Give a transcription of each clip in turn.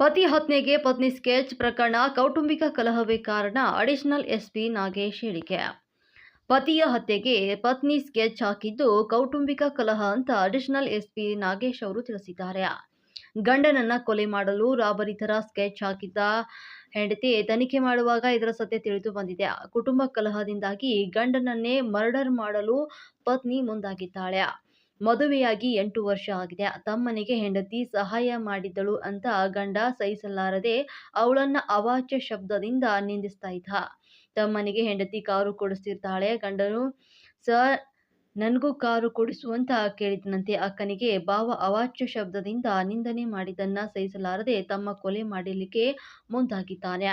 ಪತಿ ಹತ್ಯೆಗೆ ಪತ್ನಿ ಸ್ಕೆಚ್ ಪ್ರಕರಣ ಕೌಟುಂಬಿಕ ಕಲಹವೇ ಕಾರಣ, ಅಡಿಷನಲ್ ಎಸ್ಪಿ ನಾಗೇಶ್ ಹೇಳಿಕೆ. ಪತಿಯ ಹತ್ಯೆಗೆ ಪತ್ನಿ ಸ್ಕೆಚ್ ಹಾಕಿದ್ದು ಕೌಟುಂಬಿಕ ಕಲಹ ಅಂತ ಅಡಿಷನಲ್ ಎಸ್ಪಿ ನಾಗೇಶ್ ಅವರು ತಿಳಿಸಿದ್ದಾರೆ. ಗಂಡನನ್ನ ಕೊಲೆ ಮಾಡಲು ರಾಬರಿ ಥರ ಸ್ಕೆಚ್ ಹಾಕಿದ್ದ ಹೆಂಡತಿ ತನಿಖೆ ಮಾಡುವಾಗ ಇದರ ಸತ್ಯ ತಿಳಿದು ಬಂದಿದೆ. ಕುಟುಂಬ ಕಲಹದಿಂದಾಗಿ ಗಂಡನನ್ನೇ ಮರ್ಡರ್ ಮಾಡಲು ಪತ್ನಿ ಮುಂದಾಗಿದ್ದಾಳೆ. ಮದುವೆಯಾಗಿ ಎಂಟು ವರ್ಷ ಆಗಿದೆ. ತಮ್ಮನಿಗೆ ಹೆಂಡತಿ ಸಹಾಯ ಮಾಡಿದ್ದಳು ಅಂತ ಗಂಡ ಸಹಿಸಲಾರದೆ ಅವಳನ್ನ ಅವಾಚ್ಯ ಶಬ್ದದಿಂದ ನಿಂದಿಸ್ತಾ ಇದ್ದ. ತಮ್ಮನಿಗೆ ಹೆಂಡತಿ ಕಾರು ಕೊಡಿಸ್ತಿರ್ತಾಳೆ. ಗಂಡನು, ಸರ್, ನನಗೂ ಕಾರು ಕೊಡಿಸುವಂತ ಕೇಳಿದನಂತೆ. ಅಕ್ಕನಿಗೆ ಭಾವ ಅವಾಚ್ಯ ಶಬ್ದದಿಂದ ನಿಂದನೆ ಮಾಡಿದ್ದನ್ನ ಸಹಿಸಲಾರದೆ ತಮ್ಮ ಕೊಲೆ ಮಾಡಲಿಕ್ಕೆ ಮುಂದಾಗಿದ್ದಾನೆ.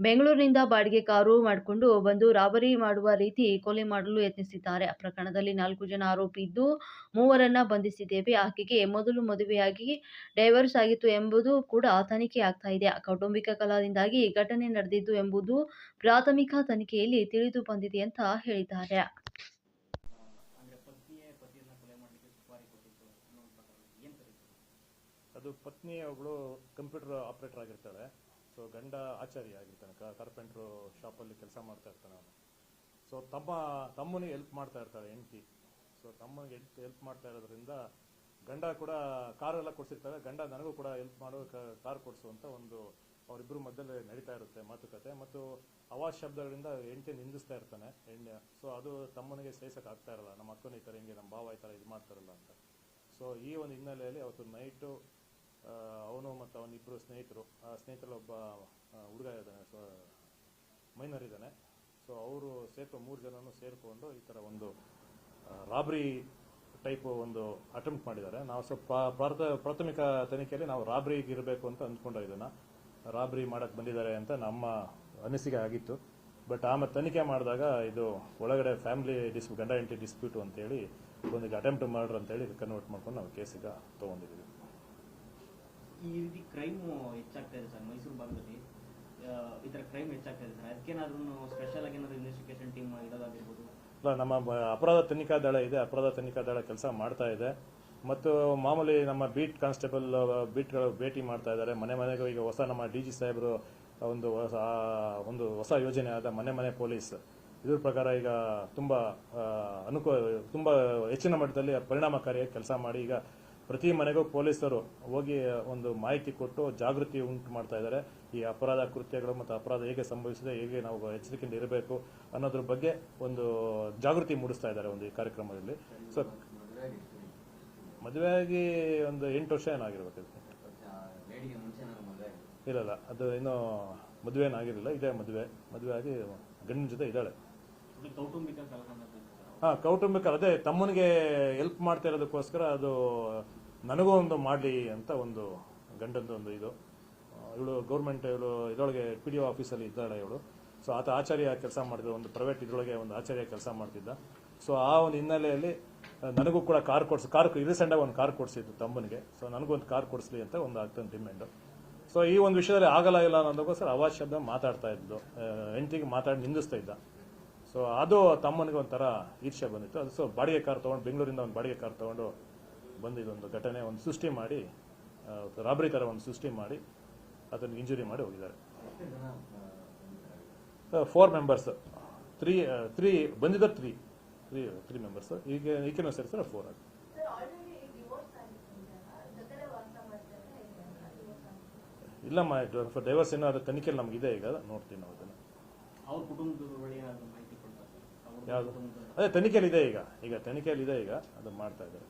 ಬೆಂಗಳೂರಿನಿಂದ ಬಾಡಿಗೆ ಕಾರು ಮಾಡಿಕೊಂಡು ಬಂದು ರಾಬರಿ ಮಾಡುವ ರೀತಿ ಕೊಲೆ ಮಾಡಲು ಯತ್ನಿಸಿದ್ದಾರೆ. ಆ ಪ್ರಕರಣದಲ್ಲಿ ನಾಲ್ಕು ಜನ ಆರೋಪಿ ಇದ್ದು ಮೂವರನ್ನ ಬಂಧಿಸಿದ್ದೇವೆ. ಆಕೆಗೆ ಮೊದಲು ಮದುವೆಯಾಗಿ ಡೈವರ್ಸ್ ಆಗಿತ್ತು ಎಂಬುದು ಕೂಡ ತನಿಖೆ ಆಗ್ತಾ ಇದೆ. ಕೌಟುಂಬಿಕ ಕಲಾದಿಂದಾಗಿ ಘಟನೆ ನಡೆದಿದ್ದು ಎಂಬುದು ಪ್ರಾಥಮಿಕ ತನಿಖೆಯಲ್ಲಿ ತಿಳಿದು ಬಂದಿದೆ ಅಂತ ಹೇಳಿದ್ದಾರೆ? ಅದು ಪತ್ನಿ ಒಬ್ಬಳು ಕಂಪ್ಯೂಟರ್ ಆಪರೇಟರ್ ಆಗಿರ್ತಾಳೆ. ಸೊ ಗಂಡ ಆಚಾರ್ಯ ಆಗಿರ್ತಾನೆ ಕಾರ್ಪೆಂಟ್ರು ಶಾಪಲ್ಲಿ ಕೆಲಸ ಮಾಡ್ತಾ ಇರ್ತಾನೆ ಅವನು. ಸೊ ತಮ್ಮ, ತಮ್ಮನಿಗೆ ಹೆಲ್ಪ್ ಮಾಡ್ತಾ ಇರ್ತಾಳೆ ಹೆಂಡತಿ. ಸೊ ತಮ್ಮನಿಗೆ ಹೆಲ್ಪ್ ಹೆಲ್ಪ್ ಮಾಡ್ತಾ ಇರೋದ್ರಿಂದ ಗಂಡ ಕೂಡ ಕಾರ್ ಎಲ್ಲ ಕೊಡ್ಸಿರ್ತಾರೆ ಗಂಡ ನನಗೂ ಕೂಡ ಹೆಲ್ಪ್ ಮಾಡೋ ಕಾರ್ ಕೊಡಿಸು ಅಂತ ಒಂದು ಅವರಿಬ್ಬರ ಮಧ್ಯದಲ್ಲಿ ನಡೀತಾ ಇರುತ್ತೆ ಮಾತುಕತೆ. ಮತ್ತು ಅವಾಜ್ ಶಬ್ದಗಳಿಂದ ಹೆಂಡತಿ ನಿಂದಿಸ್ತಾ ಇರ್ತಾನೆ ಹೆಣ್ಣೆ. ಸೊ ಅದು ತಮ್ಮನಿಗೆ ಸೇಸಕ್ಕೆ ಆಗ್ತಾ ಇರಲ್ಲ. ನಮ್ಮ ಅಕ್ಕನ ಈ ಥರ ಹಿಂಗೆ, ನಮ್ಮ ಭಾವ ಈ ಥರ ಇದು ಮಾಡ್ತಾರಲ್ಲ ಅಂತ. ಸೊ ಈ ಒಂದು ಹಿನ್ನೆಲೆಯಲ್ಲಿ ಅವತ್ತು ನೈಟು ಅವನು ಮತ್ತು ಅವನಿಬ್ಬರು ಸ್ನೇಹಿತರು, ಆ, ಸ್ನೇಹಿತರಲ್ಲಿ ಒಬ್ಬ ಹುಡುಗ ಇದ್ದಾನೆ, ಸೊ ಮೈನರ್ ಇದ್ದಾನೆ. ಸೊ ಅವರು ಸೇರ್ಕೊ, ಮೂರು ಜನನು ಸೇರಿಕೊಂಡು ಈ ಥರ ಒಂದು ರಾಬ್ರಿ ಟೈಪ್ ಒಂದು ಅಟೆಂಪ್ಟ್ ಮಾಡಿದ್ದಾರೆ. ನಾವು ಸ್ವಲ್ಪ ಪ್ರಾಥ ಪ್ರಾಥಮಿಕ ತನಿಖೆಯಲ್ಲಿ ನಾವು ರಾಬ್ರಿಗೆ ಇರಬೇಕು ಅಂತ ಅಂದ್ಕೊಂಡು ಇದನ್ನು. ರಾಬ್ರಿ ಮಾಡಕ್ಕೆ ಬಂದಿದ್ದಾರೆ ಅಂತ ನಮ್ಮ ಅನಿಸಿಕೆ ಆಗಿತ್ತು. ಬಟ್ ಆಮೇಲೆ ತನಿಖೆ ಮಾಡಿದಾಗ ಇದು ಒಳಗಡೆ ಫ್ಯಾಮಿಲಿ ಡಿಸ್ ಗಂಡ ಹೆಂಡತಿ ಡಿಸ್ಪ್ಯೂಟು ಅಂತೇಳಿ ಒಂದು ಅಟೆಂಪ್ಟ್ ಮರ್ಡರ್ ಅಂತೇಳಿ ಕನ್ವರ್ಟ್ ಮಾಡ್ಕೊಂಡು ನಾವು ಕೇಸಿಗೆ ತೊಗೊಂಡಿದ್ದೀವಿ. ಈ ರೀತಿ ಕ್ರೈಮ್ ಹೆಚ್ಚಾಗ್ತಾ ಇದೆ ಸರ್. ಮೈಸೂರು ಭಾಗದಲ್ಲಿ ಈ ತರ ಕ್ರೈಮ್ ಹೆಚ್ಚಾಗ್ತಾ ಇದೆ ಸರ್. ಅದಕ್ಕೇನಾದ್ರೂ ಸ್ಪೆಷಲ್ ಆಗಿ ಏನಾದ್ರು ಇನ್ವೆಸ್ಟಿಗೇಷನ್ ಟೀಮ್ ಇಡೋದಾಗಿರ್ಬೋದು ಇಲ್ಲ, ನಮ್ಮ ಅಪರಾಧ ತನಿಖಾ ದಳ ಇದೆ. ಅಪರಾಧ ತನಿಖಾ ದಳ ಕೆಲಸ ಮಾಡ್ತಾ ಇದೆ. ಮತ್ತು ಮಾಮೂಲಿ ನಮ್ಮ ಬೀಟ್ ಕಾನ್ಸ್ಟೇಬಲ್ ಬೀಟ್ಗಳು ಭೇಟಿ ಮಾಡ್ತಾ ಇದ್ದಾರೆ. ಮನೆ ಮನೆಗೂ ಈಗ ಹೊಸ ನಮ್ಮ ಡಿ ಜಿ ಸಾಹೇಬರು ಒಂದು ಹೊಸ ಒಂದು ಹೊಸ ಯೋಜನೆ ಆದ ಮನೆ ಮನೆ ಪೊಲೀಸ್. ಇದ್ರ ಪ್ರಕಾರ ಈಗ ತುಂಬ ಅನುಕೂಲ ತುಂಬ ಹೆಚ್ಚಿನ ಮಟ್ಟದಲ್ಲಿ ಪರಿಣಾಮಕಾರಿಯಾಗಿ ಕೆಲಸ ಮಾಡಿ ಈಗ ಪ್ರತಿ ಮನೆಗೂ ಪೊಲೀಸರು ಹೋಗಿ ಒಂದು ಮಾಹಿತಿ ಕೊಟ್ಟು ಜಾಗೃತಿ ಉಂಟು ಮಾಡ್ತಾ ಇದ್ದಾರೆ. ಈ ಅಪರಾಧ ಕೃತ್ಯಗಳು ಮತ್ತು ಅಪರಾಧ ಹೇಗೆ ಸಂಭವಿಸಿದೆ, ಹೇಗೆ ನಾವು ಎಚ್ಚರಿಕೆಯಿಂದ ಇರಬೇಕು ಅನ್ನೋದ್ರ ಬಗ್ಗೆ ಒಂದು ಜಾಗೃತಿ ಮೂಡಿಸ್ತಾ ಇದ್ದಾರೆ ಒಂದು ಈ ಕಾರ್ಯಕ್ರಮದಲ್ಲಿ. ಸೊ ಮದುವೆಯಾಗಿ ಒಂದು ಎಂಟು ವರ್ಷ ಏನಾಗಿರ್ಬೇಕು ಮದುವೆ ಇಲ್ಲ ಅದು ಇನ್ನೂ ಮದುವೆ ಏನಾಗಿರಲಿಲ್ಲ ಇದೇ ಮದುವೆ. ಮದುವೆ ಆಗಿ ಗಂಡಿನ ಜೊತೆ ಇದ್ದಾಳೆ. ಹಾ, ಕೌಟುಂಬಿಕ, ಅದೇ ತಮ್ಮನಿಗೆ ಹೆಲ್ಪ್ ಮಾಡ್ತಾ ಇರೋದಕ್ಕೋಸ್ಕರ ಅದು ನನಗೂ ಒಂದು ಮಾಡಲಿ ಅಂತ ಒಂದು ಗಂಡಂದು ಒಂದು ಇದು. ಇವಳು ಗೌರ್ಮೆಂಟ್ ಇವಳು ಇದರೊಳಗೆ ಪಿ ಡಿ ಒ ಆಫೀಸಲ್ಲಿ ಇದ್ದಾಳೆ ಇವಳು. ಸೊ ಆತ ಆಚಾರ್ಯ ಕೆಲಸ ಮಾಡಿದ್ರು ಒಂದು ಪ್ರೈವೇಟ್ ಇದರೊಳಗೆ ಒಂದು ಆಚಾರ್ಯ ಕೆಲಸ ಮಾಡ್ತಿದ್ದ. ಸೊ ಆ ಒಂದು ಹಿನ್ನೆಲೆಯಲ್ಲಿ ನನಗೂ ಕೂಡ ಕಾರ್ ಕೊಡಿಸ್ ಕಾರ್ ರೀಸೆಂಟಾಗಿ ಒಂದು ಕಾರ್ ಕೊಡಿಸಿದ್ದು ತಮ್ಮನಿಗೆ. ಸೊ ನನಗೂ ಒಂದು ಕಾರ್ ಕೊಡಿಸ್ಲಿ ಅಂತ ಒಂದು ಆಗ್ತದೆ ಡಿಮ್ಯಾಂಡು ಸೊ ಈ ಒಂದು ವಿಷಯದಲ್ಲಿ ಆಗಲ್ಲ ಇಲ್ಲ ಅನ್ನೋದಕ್ಕೋಸ್ಕರ ಶಬ್ದ ಮಾತಾಡ್ತಾ ಇದ್ದು ಹೆಂಡತಿಗೆ ಮಾತಾಡಿ ನಿಂದಿಸ್ತಾ ಇದ್ದ. ಸೊ ಅದು ತಮ್ಮನಿಗೆ ಒಂಥರ ಈರ್ಷೆ ಬಂದಿತ್ತು. ಅದು ಸೊ ಬಾಡಿಗೆ ಕಾರ್ ತೊಗೊಂಡು ಬೆಂಗಳೂರಿಂದ ಒಂದು ಬಾಡಿಗೆ ಕಾರ್ ತೊಗೊಂಡು ಬಂದಿದ್ದೊಂದು ಘಟನೆ, ಒಂದು ಸೃಷ್ಟಿ ಮಾಡಿ ರಾಬರಿ ಥರ ಒಂದು ಸೃಷ್ಟಿ ಮಾಡಿ, ಅದನ್ನು ಇಂಜುರಿ ಮಾಡಿ ಹೋಗಿದ್ದಾರೆ? ಫೋರ್ ಮೆಂಬರ್ಸ್ ತ್ರೀ ತ್ರೀ ಬಂದಿದ್ದ ತ್ರೀ ತ್ರೀ ತ್ರೀ ಮೆಂಬರ್ಸ್ ಈಗ ಫೋರ್ ಆಗಿ ಸರ್ ಮಾಡ್ತಾರೆ ಡಿವೋರ್ಸ್ ಆಗಿದೆ ಇಲ್ಲಮ್ಮ ಡೈವರ್ಸ್ ಏನೋ ಅದು ನಮ್ಗೆ ಇದೆ ಈಗ, ನೋಡ್ತೀನಿ ನಾವು ಅದನ್ನು. ಅವ್ರ ಬಳಿ ಏನಾದ್ರು ಮಾಹಿತಿ ಕೊಡ್ತಾರೆ ಅವ್ರ ಯಾವುದು? ಅದೇ ತನಿಖೆಯಲ್ಲಿ ಇದೆ ಈಗ. ಈಗ ತನಿಖೆಯಲ್ಲಿ ಇದೆ ಈಗ. ಅದು ಮಾಡ್ತಾ ಇದ್ದಾರೆ.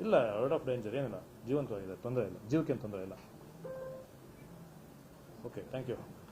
ಇಲ್ಲ ಔಟ್ ಆಫ್ ಡೇಂಜರ್ ಏನಿಲ್ಲ. ಜೀವಂತವಾಗಿದೆ, ತೊಂದರೆ ಇಲ್ಲ. ಜೀವಕ್ಕೆ ತೊಂದರೆ ಇಲ್ಲ. Okay thank you